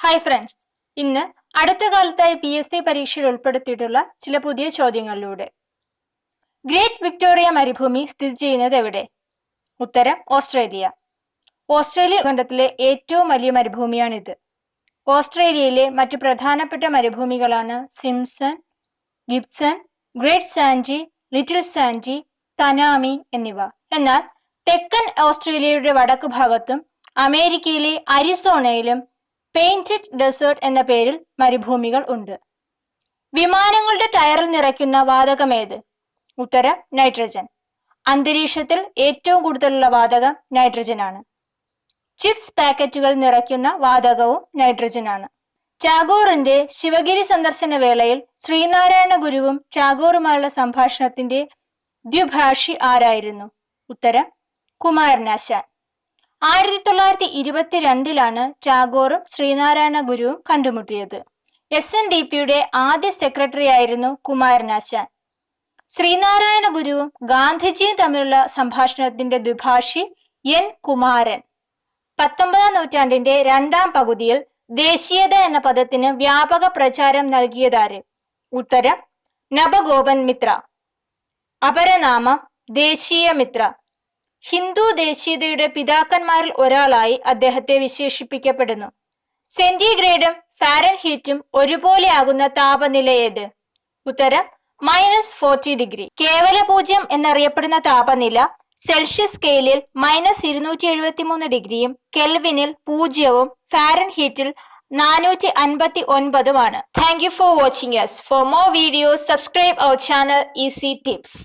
Hi friends ഇന്ന് അടുത്ത കാലത്തായി പി എസ് സി പരീക്ഷയിൽ ഉൾപ്പെടുത്തിയിട്ടുള്ള ചില പുതിയ ചോദ്യങ്ങളിലൂടെ. ഗ്രേറ്റ് വിക്ടോറിയ മരുഭൂമി സ്ഥിതി ചെയ്യുന്നത് എവിടെ? ഉത്തരം ഓസ്ട്രേലിയ. ഓസ്ട്രേലിയ ഖണ്ഡത്തിലെ ഏറ്റവും വലിയ മരുഭൂമിയാണിത്. ഓസ്ട്രേലിയയിലെ മറ്റു പ്രധാനപ്പെട്ട മരുഭൂമികളാണ് Simpson Gibson Great Sandy Little Sandy Tanami എന്നിവ. എന്നാൽ തെക്കൻ ഓസ്ട്രേലിയയുടെ വടക്ക് ഭാഗത്തും അമേരിക്കയിലെ അരിസോണയിലും പെയിന്റഡ് ഡെസേർട്ട് എന്ന പേരിൽ മരുഭൂമികൾ ഉണ്ട്. വിമാനങ്ങളുടെ ടയറിൽ നിറയ്ക്കുന്ന വാതകം വാതകമേത് ഉത്തരം നൈട്രജൻ അന്തരീക്ഷത്തിൽ ഏറ്റവും കൂടുതലുള്ള വാതകം നൈട്രജൻ ആണ്. ചിപ്സ് പാക്കറ്റുകൾ നിറയ്ക്കുന്ന വാതകവും നൈട്രജൻ ആണ്. ടാഗോറിന്റെ ശിവഗിരി സന്ദർശന വേളയിൽ ശ്രീനാരായണ ഗുരുവും ടാഗോറുമായുള്ള സംഭാഷണത്തിന്റെ ദ്വിഭാഷി ആരായിരുന്നു? ഉത്തരം കുമാരനാശാൻ. ആയിരത്തി തൊള്ളായിരത്തി ഇരുപത്തിരണ്ടിലാണ് ടാഗോറും ശ്രീനാരായണ ഗുരുവും കണ്ടുമുട്ടിയത്. എസ് എൻ ഡി പിയുടെ ആദ്യ സെക്രട്ടറി ആയിരുന്നു കുമാരനാശാൻ. ശ്രീനാരായണ ഗുരുവും ഗാന്ധിജിയും തമ്മിലുള്ള സംഭാഷണത്തിന്റെ ദ്വിഭാഷി എൻ കുമാരൻ. പത്തൊമ്പതാം നൂറ്റാണ്ടിന്റെ രണ്ടാം പകുതിയിൽ ദേശീയത എന്ന പദത്തിന് വ്യാപക പ്രചാരം നൽകിയതാര്? ഉത്തരം നബഗോപൻ മിത്ര. അപരനാമം ദേശീയ മിത്ര. ഹിന്ദു ദേശീയതയുടെ പിതാക്കന്മാരിൽ ഒരാളായി അദ്ദേഹത്തെ വിശേഷിപ്പിക്കപ്പെടുന്നു. സെന്റിഗ്രേഡും ഫാരൻഹീറ്റും ഒരുപോലെ ആകുന്ന താപനില ഏത്? ഉത്തരം മൈനസ് ഫോർട്ടി ഡിഗ്രി. കേവല പൂജ്യം എന്നറിയപ്പെടുന്ന താപനില സെൽഷ്യസ് സ്കെയിലിൽ മൈനസ് ഇരുന്നൂറ്റി എഴുപത്തി മൂന്ന് ഡിഗ്രിയും കെൽവിനിൽ പൂജ്യവും ഫാരൻ ഹീറ്റിൽ നാനൂറ്റി അൻപത്തി ഒൻപതുമാണ് thank you for watching S for more videos subscribe our channel easy tips